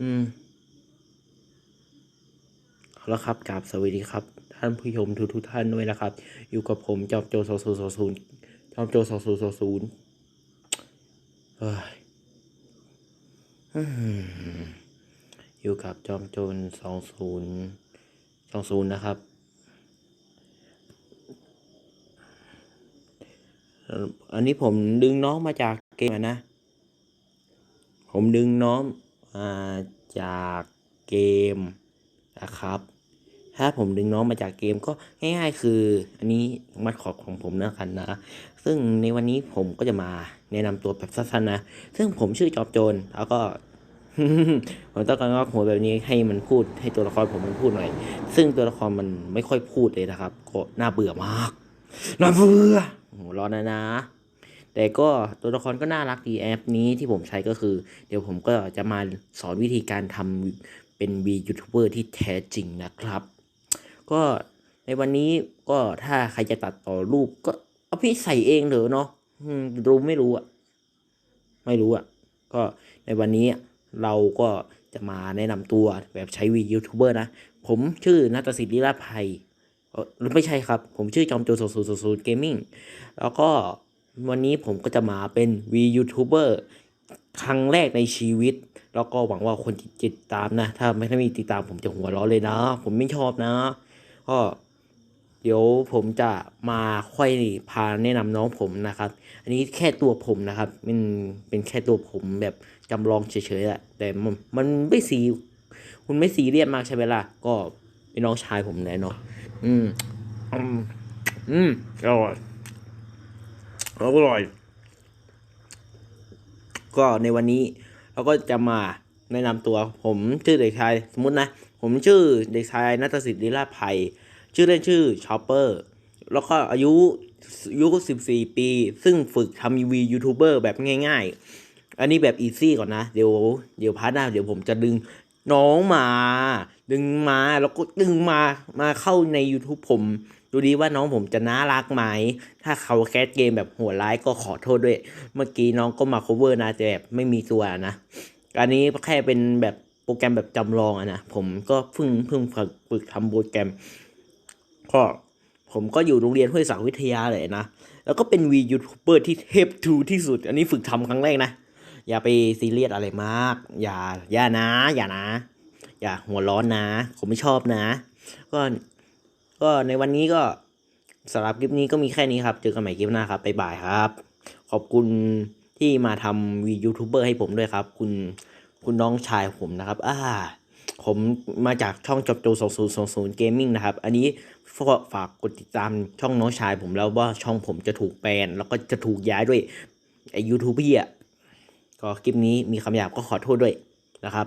อืมเอาละครับกราบสวัสดีครับ ท่านผู้ชมทุกทุกท่านด้วยนะครับ อยู่กับผมจอมโจสองศูนย์สองศูนย์จอมโจสองศูนย์สองศูนย์เฮ้ยอยู่กับจอมโจรสองศูนย์สองศูนย์นะครับ อันนี้ผมดึงน้องมาจากเกมนะ ผมดึงน้อง จากเกมนะครับ ถ้าผมดึงน้องมาจากเกมก็ง่ายๆ คือ อันนี้มัดขอบของผมนะกันนะ ซึ่งในวันนี้ผมก็จะมาแนะนำตัวแบบสั้นๆนะ ซึ่งผมชื่อจอบโจรแล้วก็ผมต้องการงอกหัวแบบนี้ให้มันพูดให้ตัวละครผมมันพูดหน่อย ซึ่งตัวละครมันไม่ค่อยพูดเลยนะครับ ก็น่าเบื่อมาก น่าเบื่อโอ้โหรอนะนะ แต่ก็ตัวละครก็น่ารักดีแอปนี้ที่ผมใช้ก็คือ เดี๋ยวผมก็จะมาสอนวิธีการทำเป็นวียูทูบเบอร์ที่แท้จริงนะครับ ก็ในวันนี้ก็ถ้าใครจะตัดต่อรูปก็เอาพี่ใส่เองเถอะเนาะรู้ไม่รู้อะไม่รู้อะก็ในวันนี้เราก็จะมาแนะนำตัวแบบใช้วียูทูบเบอร์นะ ผมชื่อนัตสิทธิ์ลิลาภัยอ่อหรือไม่ใช่ครับ ผมชื่อจอมโจรศูนย์ศูนย์ศูนย์เกมมิ่งแล้วก็ วันนี้ผมก็จะมาเป็นวียูทูบเบอร์ครั้งแรกในชีวิต แล้วก็หวังว่าคนที่ติดตามนะ ถ้าไม่ถ้ามีติดตามผมจะหัวเราะเลยนะ ผมไม่ชอบนะ ก็เดี๋ยวผมจะมาค่อยพาแนะนำน้องผมนะครับ อันนี้แค่ตัวผมนะครับ มันเป็นแค่ตัวผมแบบจำลองเฉยๆแหละแต่มันไม่สี คุณไม่ซีเรียสมากใช่ไหมล่ะ ก็เป็นน้องชายผมแน่นาะอืมอืม อืมอร่อย อร่อย ก็ในวันนี้เราก็จะมาแนะนำตัวผมชื่อเด็กชายสมมตินะ ผมชื่อเด็กชายนัทสิทธิ์ลิลาภัย ชื่อเล่นชื่อชอปเปอร์แล้วก็อายุอายุ14 ปี ซึ่งฝึกทำวียูทูบเบอร์แบบง่าย ๆ อันนี้แบบอีซี่ก่อนนะ เดี๋ยว เดี๋ยวพาร์ทหน้า เดี๋ยวผมจะดึง น้องมา ดึงมาแล้วก็ดึงมามาเข้าใน YouTube ผม ดูดีว่าน้องผมจะน่ารักไหม ถ้าเขาแคสเกมแบบโหัวร้ายก็ขอโทษด้วย เมื่อกี้น้องก็มา cover นะแต่แบบไม่มีตัวนะ อันนี้แค่เป็นแบบโปรแกรมแบบจำลองอะนะผมก็เพิ่งเพิ่งฝึกฝึกทำโปรแกรมก็ผมก็อยู่โรงเรียนห้วยศักวิทยาเลยนะ แล้วก็เป็นวียูทูบเบอร์ที่เทพทูที่สุด อันนี้ฝึกทำครั้งแรกนะ อย่าไปซีเรียสอะไรมาก อย่าอย่านะ อย่านะ อย่าหัวร้อนนะ ผมไม่ชอบนะ ก็ก็ในวันนี้ก็สำหรับคลิปนี้ก็มีแค่นี้ครับ เจอกันใหม่คลิปหน้าครับบ๊ายบายครับ ขอบคุณที่มาทำวียูทูบเบอร์ให้ผมด้วยครับ คุณคุณน้องชายผมนะครับ อ่า ผมมาจากช่องจบโจสองศูนย์สองศูนย์เกมมิ่งนะครับ อันนี้ฝากกดติดตามช่องน้องชายผมแล้วว่าช่องผมจะถูกแบนแล้วก็จะถูกย้ายด้วยไอยูทูบพี่อะ ก็คลิปนี้มีคำหยาบก็ขอโทษด้วยนะครับ